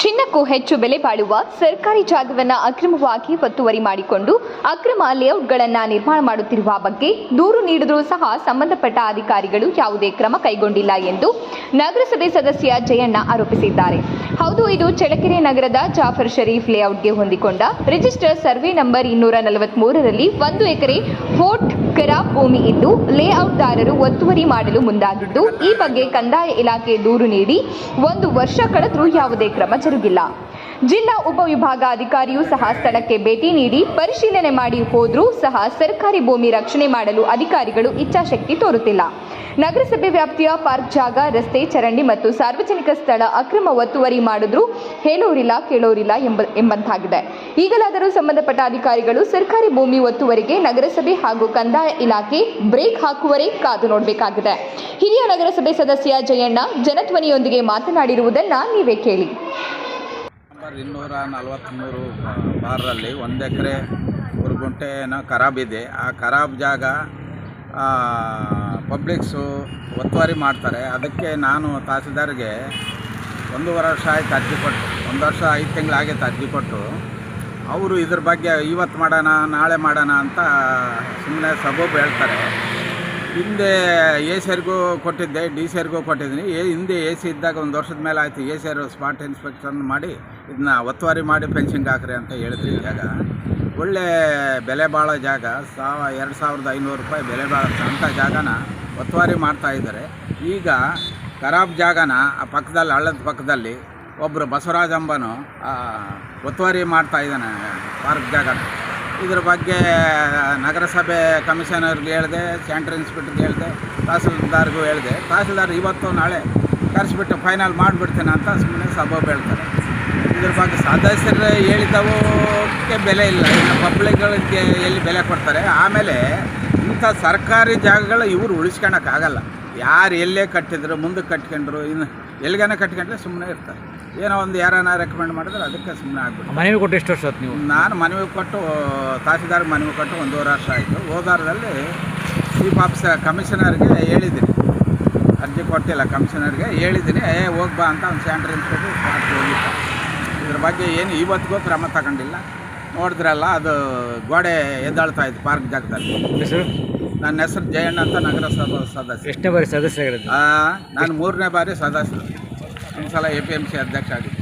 ಕೋಟಿಗೂ ಹೆಚ್ಚು ಬೆಲೆ ಬಾಳುವ ಸರ್ಕಾರಿ ಜಾಗವನ್ನು ಅಕ್ರಮವಾಗಿ ಒತ್ತುವರಿ ಮಾಡಿಕೊಂಡು ಅಕ್ರಮ ಲೇಔಟ್ಗಳನ್ನು ನಿರ್ಮಾಣ ಮಾಡುತ್ತಿರುವ ಬಗ್ಗೆ ದೂರು ನೀಡಿದರೂ ಸಹ ಸಂಬಂಧಪಟ್ಟ ಅಧಿಕಾರಿಗಳು ಯಾವುದೇ ಕ್ರಮ ಕೈಗೊಂಡಿಲ್ಲ ಎಂದು ನಗರಸಭೆ ಸದಸ್ಯ ಜಯಣ್ಣ ಆರೋಪಿಸಿದ್ದಾರೆ. ಹೌದು, ಇದು ಚಳ್ಳಕೆರೆ ನಗರದ ಜಾಫರ್ ಶರೀಫ್ ಲೇಔಟ್ಗೆ ಹೊಂದಿಕೊಂಡ ರಿಜಿಸ್ಟರ್ ಸರ್ವೆ ನಂಬರ್ ಇನ್ನೂರ ನಲವತ್ಮೂರರಲ್ಲಿ ಒಂದು ಎಕರೆ ಫೋರ್ಟ್ ಖರಾಬ್ ಭೂಮಿ ಇದ್ದು ಲೇಔಟ್ದಾರರು ಒತ್ತುವರಿ ಮಾಡಲು ಮುಂದಾಗಿದ್ದು, ಈ ಬಗ್ಗೆ ಕಂದಾಯ ಇಲಾಖೆ ದೂರು ನೀಡಿ ಒಂದು ವರ್ಷ ಕಳೆದರೂ ಯಾವುದೇ ಕ್ರಮ ಜರುಗಿಲ್ಲ. ಜಿಲ್ಲಾ ಉಪವಿಭಾಗಾಧಿಕಾರಿಯೂ ಸಹ ಸ್ಥಳಕ್ಕೆ ಭೇಟಿ ನೀಡಿ ಪರಿಶೀಲನೆ ಮಾಡಿ ಹೋದರೂ ಸಹ ಸರ್ಕಾರಿ ಭೂಮಿ ರಕ್ಷಣೆ ಮಾಡಲು ಅಧಿಕಾರಿಗಳು ಇಚ್ಛಾಶಕ್ತಿ ತೋರುತ್ತಿಲ್ಲ. ನಗರಸಭೆ ವ್ಯಾಪ್ತಿಯ ಪಾರ್ಕ್ ಜಾಗ, ರಸ್ತೆ, ಚರಂಡಿ ಮತ್ತು ಸಾರ್ವಜನಿಕ ಸ್ಥಳ ಅಕ್ರಮ ಒತ್ತುವರಿ ಮಾಡಿದ್ರೂ ಹೇಳೋರಿಲ್ಲ, ಕೇಳೋರಿಲ್ಲ ಎಂಬ, ಎಂಬಂತಾಗಿದೆ. ಈಗಲಾದರೂ ಸಂಬಂಧಪಟ್ಟ ಅಧಿಕಾರಿಗಳು ಸರ್ಕಾರಿ ಭೂಮಿ ಒತ್ತುವರಿಗೆ ನಗರಸಭೆ ಹಾಗೂ ಕಂದಾಯ ಇಲಾಖೆ ಬ್ರೇಕ್ ಹಾಕುವರೆ ಕಾದು ನೋಡಬೇಕಾಗಿದೆ. ಹಿರಿಯ ನಗರಸಭೆ ಸದಸ್ಯ ಜಯಣ್ಣ, ಜನಧ್ವನಿಯೊಂದಿಗೆ ಮಾತನಾಡಿರುವುದನ್ನ ನೀವೇ ಕೇಳಿ. ನಂಬರ್ ಇನ್ನೂರ ನಲವತ್ತ್ಮೂರು ಬಾರಲ್ಲಿ ಒಂದು ಎಕರೆ ಒಂದು ಖರಾಬ್ ಇದೆ. ಆ ಖರಾಬ್ ಜಾಗ ಪಬ್ಲಿಕ್ಸು ಒತ್ತುವರಿ ಮಾಡ್ತಾರೆ. ಅದಕ್ಕೆ ನಾನು ತಹಸೀಲ್ದಾರ್ಗೆ ಒಂದೂವರೆ ವರ್ಷ ಆಯ್ತು ಅರ್ಜಿ ಕೊಟ್ಟು, ಒಂದು ವರ್ಷ ಐದು ತಿಂಗಳಾಗೈತೆ ಅರ್ಜಿ ಕೊಟ್ಟು. ಅವರು ಇದ್ರ ಬಗ್ಗೆ ಇವತ್ತು ಮಾಡೋಣ, ನಾಳೆ ಮಾಡೋಣ ಅಂತ ಸುಮ್ಮನೆ ಸಬೂಬು ಹೇಳ್ತಾರೆ. ಹಿಂದೆ ಎ ಸಿಯರ್ಗೂ ಕೊಟ್ಟಿದ್ದೆ, ಡಿ ಸಿಯರ್ಗೂ ಕೊಟ್ಟಿದ್ದೀನಿ. ಎ ಹಿಂದೆ ಎ ಸಿ ಇದ್ದಾಗ ಒಂದು ವರ್ಷದ ಮೇಲೆ ಆಯಿತು. ಎ ಸಿಯರು ಸ್ಪಾಟ್ ಇನ್ಸ್ಪೆಕ್ಷನ್ ಮಾಡಿ ಇದನ್ನ ಒತ್ತುವರಿ ಮಾಡಿ ಫೆನ್ಸಿಂಗ್ ಹಾಕ್ರಿ ಅಂತ ಹೇಳಿದ್ರಿ ಜಾಗ ಒಳ್ಳೆ ಬೆಲೆ ಬಾಳೋ ಜಾಗ. ಸಾವ, ಎರಡು ಸಾವಿರದ ಐನೂರು ರೂಪಾಯಿ ಬೆಲೆ ಬಾಳುತ್ತೆ ಅಂಥ ಜಾಗನ ಒತ್ತುವರಿ ಮಾಡ್ತಾಯಿದ್ದಾರೆ ಈಗ ಖರಾಬ್ ಜಾಗನ ಆ ಪಕ್ಕದಲ್ಲಿ, ಹಳ್ಳದ ಪಕ್ಕದಲ್ಲಿ ಒಬ್ಬರು ಬಸವರಾಜ್ ಅಂಬನು ಒತ್ತುವರಿ ಮಾಡ್ತಾ ಇದ್ದಾನೆ ಪಾರ್ಕ್ ಜಾಗನ. ಇದ್ರ ಬಗ್ಗೆ ನಗರಸಭೆ ಕಮಿಷನರ್ಗೆ ಹೇಳಿದೆ, ಸೆಂಟ್ರಲ್ ಇನ್ಸ್ಪೆಕ್ಟರ್ಗೆ ಹೇಳಿದೆ, ತಹಸೀಲ್ದಾರ್ಗೂ ಹೇಳಿದೆ. ತಹಸೀಲ್ದಾರ್ ಇವತ್ತು ನಾಳೆ ಕರೆಸಿಬಿಟ್ಟು ಫೈನಲ್ ಮಾಡಿಬಿಡ್ತೇನೆ ಅಂತ ಸುಮ್ಮನೆ ಸಬಬ್ ಹೇಳ್ತಾರೆ ಇದ್ರ ಬಗ್ಗೆ ಸದಸ್ಯರು ಹೇಳಿದವಕ್ಕೆ ಬೆಲೆ ಇಲ್ಲ. ಇನ್ನು ಪಬ್ಲಿಕ್ಗಳಿಗೆ ಎಲ್ಲಿ ಬೆಲೆ ಕೊಡ್ತಾರೆ? ಆಮೇಲೆ ಇಂಥ ಸರ್ಕಾರಿ ಜಾಗಗಳು ಇವರು ಉಳಿಸ್ಕೊಳಕ್ಕಾಗಲ್ಲ. ಯಾರು ಎಲ್ಲೇ ಕಟ್ಟಿದ್ರು ಮುಂದೆ ಕಟ್ಕೊಂಡ್ರು ಇನ್ನು ಎಲ್ಲಿಗಾನ ಕಟ್ಕೊಂಡ್ರೆ ಸುಮ್ಮನೆ ಇರ್ತಾರೆ. ಏನೋ ಒಂದು ಯಾರನ್ನ ರೆಕಮೆಂಡ್ ಮಾಡಿದ್ರೆ ಅದಕ್ಕೆ ಸುಮ್ಮನೆ ಆಗ್ಬಿಟ್ಟು ಮನವಿ ಕೊಟ್ಟು ಎಷ್ಟು ವರ್ಷ ಆಯ್ತು ನೀವು? ನಾನು ಮನವಿ ಕೊಟ್ಟು ತಹಸೀಲ್ದಾರ್ ಮನವಿ ಕೊಟ್ಟು ಒಂದೂವರೆ ವರ್ಷ ಆಯಿತು. ಹೋದಾರದಲ್ಲಿ ಚೀಫ್ ಆಫೀಸರ್ ಕಮಿಷನರ್ಗೆ ಹೇಳಿದ್ದೀನಿ. ಅರ್ಜಿ ಕೊಟ್ಟಿಲ್ಲ ಕಮಿಷನರ್ಗೆ ಹೇಳಿದ್ದೀನಿ ಏ ಹೋಗ್ಬಾ ಅಂತ ಒಂದು ಸ್ಯಾಂಡ್ರಿ ಹೋಗಿದ್ದ. ಇದ್ರ ಬಗ್ಗೆ ಏನು ಇವತ್ತಿಗೂ ಕ್ರಮ ತಗೊಂಡಿಲ್ಲ. ನೋಡಿದ್ರಲ್ಲ ಅದು ಗೋಡೆ ಎದ್ದಾಳ್ತಾ ಇತ್ತು ಪಾರ್ಕ್ ಜಾಗದಲ್ಲಿ. ನನ್ನ ಹೆಸರು ಜಯಣ್ಣ ಅಂತ ನಗರಸಭಾ ಸದಸ್ಯ. ಎಷ್ಟನೇ ಬಾರಿ ಸದಸ್ಯರಾಗಿರೋದು? ನಾನು ಮೂರನೇ ಬಾರಿ ಸದಸ್ಯ. ಒಂದು ಸಲ ಎ ಪಿ ಎಂ ಸಿ ಅಧ್ಯಕ್ಷ ಆಗಿದ್ದೆ.